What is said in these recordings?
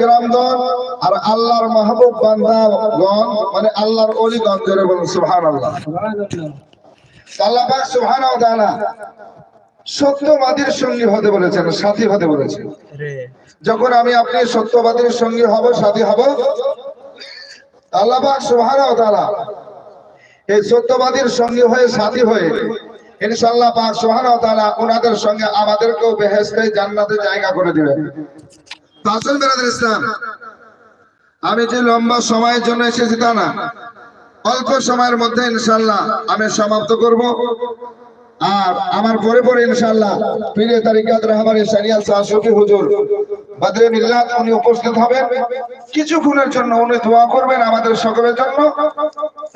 গ্রামগণ আর আল্লাহর মাহবুব বান্দাগণ মানে আল্লাহর অলিগণ জোরে বলুন, সুবহানাল্লাহ। আল্লাহ সুবহানাহু ওয়া সত্যবাদীর সঙ্গী হতে বলেছেন, সাথী হতে বলেছেন। যখন আমি আপনি সত্যবাদীর সঙ্গী হব, সাথী হব আল্লাহ সুবহানাহু এই সত্যবাদীর সঙ্গী হয়ে, সাথী হয়ে ইনশাআল্লাহ পাক ওয়া তাআলা ওনাদের সঙ্গে আমাদেরকেও বেহেশতে জান্নাতে জায়গা করে দিবেন তো আসল বেরাদের ইসলাম। আমি যে লম্বা সময়ের জন্য এসেছি তা না। অল্প সময়ের মধ্যে ইনশাল্লাহ আমি সমাপ্ত করব। আর আমার পরে পরে ইনশাল্লাহ পীরে তারিকাত রহমানের শরিয়াত শাসকি হুজুর বদরে মিল্লাত উনি উপস্থিত হবেন। কিছুক্ষণের জন্য উনি দোয়া করবেন আমাদের সকলের জন্য।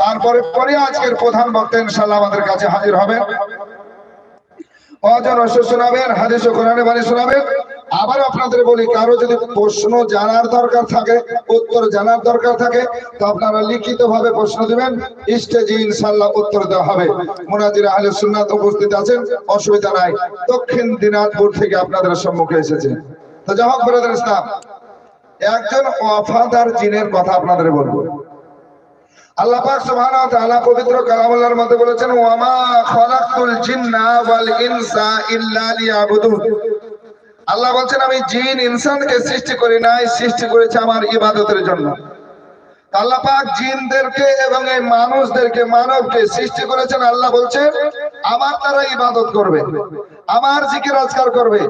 তারপরে পরে আজকের প্রধান বক্তা ইনশাল্লাহ আমাদের কাছে হাজির হবেন। অজন রস শোনাবেন, হাদিস ও কোরআনে বাণী শোনাবেন। আবার আপনাদের বলি, কারও যদি প্রশ্ন জানার দরকার থাকে, উত্তর জানার দরকার থাকে, তো আপনারা লিখিত ভাবে প্রশ্ন দিবেন, স্টেজে ইনশাআল্লাহ উত্তর দেওয়া হবে। মুনাজির আহলে সুন্নাত উপস্থিত আছেন, অসুবিধা নাই। দক্ষিণ দিনাজপুর থেকে আপনাদের সম্মুখে এসেছে। তো যাই হোক ব্রাদার ইসলাম একজন ওয়াফাদার জিনের কথা আপনাদের বলব। আল্লাহ পবিত্র আল্লাহ বলছেন, আমি জিন ইনসানকে সৃষ্টি করি নাই, সৃষ্টি করেছি আমার ইবাদতের জন্য। আল্লাহ পাক জিনদেরকে এবং এই মানুষদেরকে, মানবকে সৃষ্টি করেছেন, আল্লাহ বলছেন, আমার তারা ইবাদত করবে, আমার জিকির আজকার করবে,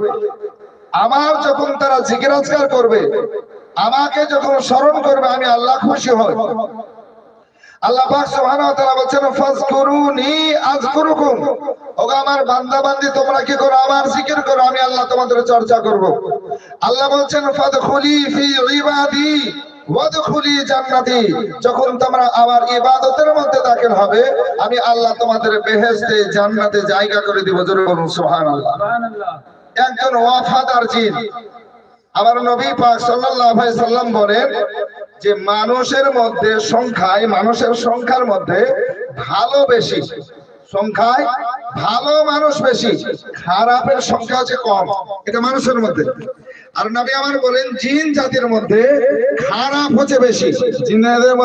আমার যখন তারা জিকির আজকার করবে, আমাকে যখন স্মরণ করবে, আমি আল্লাহ খুশি হই আমার ইবাদতের মধ্যে দাখিল হবে, আমি আল্লাহ তোমাদের বেহেশতে জান্নাতে জায়গা করে দিব। সুবহানাল্লাহ। একজন ওয়াফাদার জিন। আমার নবী পাক সাল্লাম বলেন যে মানুষের মধ্যে সংখ্যায়, মানুষের সংখ্যার মধ্যে ভালো বেশি। সংখ্যায় ভালো মানুষ বেশি, খারাপের সংখ্যা হচ্ছে কম। এটা মানুষের মধ্যে। আর নবী আমার বলেন, জিন জাতির মধ্যে খারাপ হচ্ছে বেশি। জিনের